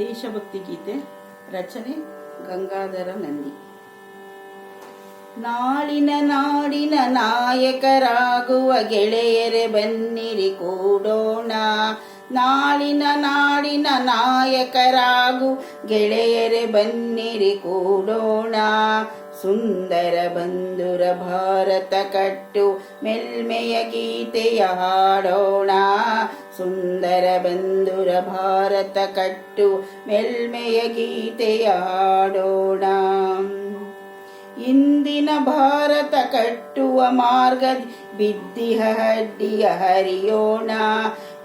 ದೇಶಭಕ್ತಿ ಗೀತೆ ರಚನೆ ಗಂಗಾಧರ ನಂದಿ. ನಾಳಿನ ನಾಡಿನ ನಾಯಕರಾಗುವ ಗೆಳೆಯರೆ ಬನ್ನಿರಿ ಕೂಡೋಣ. ನಾಳಿನ ನಾಡಿನ ನಾಯಕರಾಗು ಗೆಳೆಯರೆ ಬನ್ನಿರಿ ಕೂಡೋಣ. ಸುಂದರ ಬಂಧುರ ಭಾರತ ಕಟ್ಟು, ಮೆಲ್ಮೆಯ ಗೀತೆಯ ಹಾಡೋಣ. ಸುಂದರ ಬಂಧುರ ಭಾರತ ಕಟ್ಟು ಮೆಲ್ಮೆಯ ಗೀತೆಯಾಡೋಣ. ಇಂದಿನ ಭಾರತ ಕಟ್ಟುವ ಮಾರ್ಗ ಬಿದ್ದಿಹ ಹಡ್ಡಿಯ ಹರಿಯೋಣ.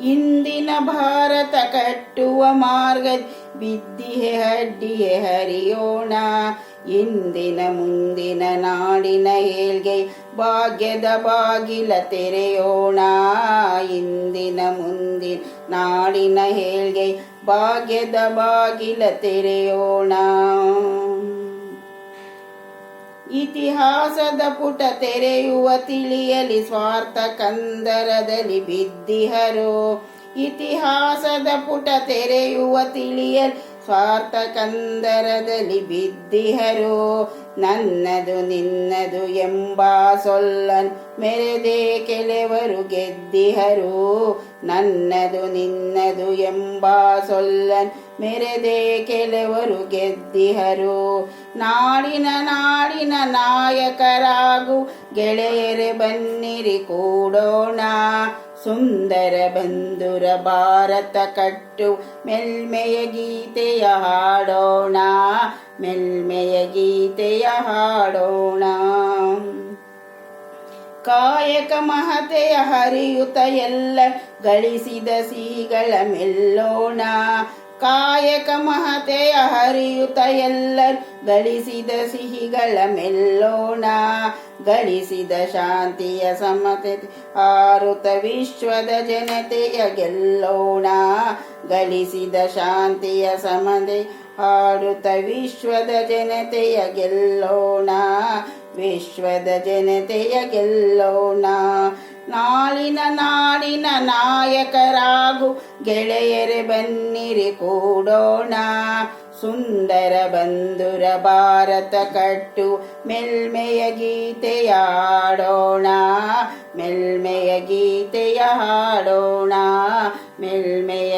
ಇಂದಿನ ಭಾರತ ಕಟ್ಟುವ ಮಾರ್ಗ ಬಿದ್ದಿಹೆ, ಹಡ್ಡಿಯೆ ಹರಿಯೋಣ. ಇಂದಿನ ಮುಂದಿನ ನಾಡಿನ ಏಳ್ಗೆ ಭಾಗ್ಯದ ಬಾಗಿಲ ತೆರೆಯೋಣ. ಇಂದಿನ ಮುಂದಿನ ನಾಡಿನ ಏಳ್ಗೆ ಭಾಗ್ಯದ ಬಾಗಿಲ ತೆರೆಯೋಣ. ಇತಿಹಾಸದ ಪುಟ ತೆರೆಯುವ ತಿಳಿಯಲಿ ಸ್ವಾರ್ಥ ಕಂದರದಲ್ಲಿ ಬಿದ್ದಿಹರು. ಇತಿಹಾಸದ ಪುಟ ತೆರೆಯುವ ತಿಳಿಯಲ್ ಸ್ವಾರ್ಥ ಕಂದರದಲ್ಲಿ ಬಿದ್ದಿಹರು, ನನ್ನದು ನಿನ್ನದು ಎಂಬ ಸೊಲ್ಲನ್ ಮೆರೆದೇ ಕೆಲವರು ಗೆದ್ದಿಹರು, ನನ್ನದು ನಿನ್ನದು ಎಂಬ ಸೊಲ್ಲನ್ ಮೆರೆದೇ ಕೆಲವರು ಗೆದ್ದಿಹರು. ನಾಡಿನ ನಾಡಿನ ನಾಯಕರಾಗು ಗೆಳೆಯರೆ ಬನ್ನಿರಿ, ಕೂಡೋಣ. ಸುಂದರ ಬಂಧುರ ಭಾರತ ಕಟ್ಟು. ಮೆಲ್ಮೆಯ ಗೀತೆಯ ಹಾಡೋಣ, ಮೆಲ್ಮೆಯ ಗೀತೆಯ ಹಾಡೋಣ. ಕಾಯಕ ಮಹತೆಯ ಹರಿಯುತ ಎಲ್ಲ ಗಳಿಸಿದ ಸಿಹಿಗಳ ಮೆಲ್ಲೋಣ ಕಾಯಕ ಮಹತೆಯ ಹರಿಯುತ ಎಲ್ಲ ಗಳಿಸಿದ ಸಿಹಿಗಳ ಮೆಲ್ಲೋಣ, ಗಳಿಸಿದ ಶಾಂತಿಯ ಸಮತೆ ಆರುತ ವಿಶ್ವದ ಜನತೆಯ ಗೆಲ್ಲೋಣ, ಗಳಿಸಿದ ಶಾಂತಿಯ ಸಮತೆ ಆರುತ ವಿಶ್ವದ ಜನತೆಯ ಗೆಲ್ಲೋಣ, ವಿಶ್ವದ ಜನತೆಯ ಗೆಲ್ಲೋಣ. ನಾಳಿನ ನಾಡಿನ ನಾಯಕರಾಗು ಗೆಳೆಯರೆ ಬನ್ನಿರಿ ಕೂಡೋಣ. ಸುಂದರ ಬಂಧುರ ಭಾರತ ಕಟ್ಟು ಮೆಲ್ಮೆಯ ಗೀತೆಯ ಹಾಡೋಣ ಮೆಲ್ಮೆಯ ಗೀತೆಯ ಹಾಡೋಣ ಮೆಲ್ಮೆಯ